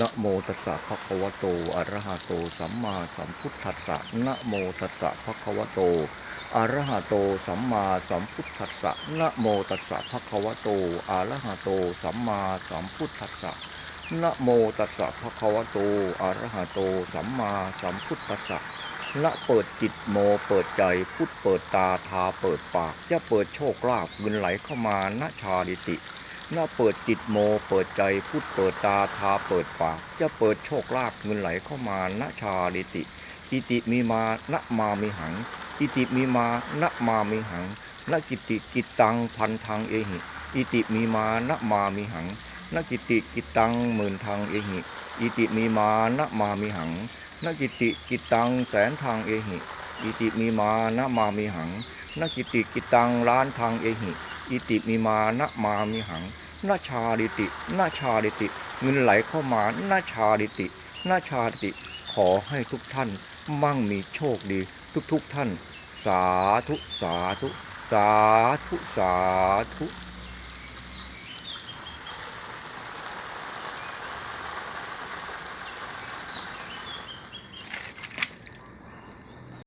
นะโมตัสสะภะคะวะโต อะระหะโต สัมมาสัมพุทธัสสะนะโมตัสสะภะคะวะโต อะระหะโต สัมมาสัมพุทธัสสะนะโมตัสสะภะคะวะโต อะระหะโต สัมมาสัมพุทธัสสะนะโมตัสสะภะคะวะโต อะระหะโต สัมมาสัมพุทธัสสะละเปิดจิตโมเปิดใจพุทธเปิดตาทาเปิดปากจะเปิดโชคลาภเงินไหลเข้ามาณชาดิติ ละเปิดจิตโม เปิดใจพุทธเปิดตาทาเปิดปาก จะเปิดโชคลาภเงินไหลเข้ามาณชาดิติ อิติมีมานะมามิหัง อิติมีมานะมามิหังนกิติกิตังพันทังเอหิ อิติมีมานะมามิหังนกิติกิตังหมื่นทังเอหิ อิติมีมานะมามิหังนกิติกิตังแสนทางเอหิ อิติมีมานะมามิหังนกิติกิตังล้านทางเอหิ อิติมีมานะมามีหังนาชาดิตินาชาดิติ เงินไหลเข้ามานาชาดิตินาชาดิติ ขอให้ทุกท่านมั่งมีโชคดี ทุกๆท่าน สาธุ สาธุ สาธุ สาธุ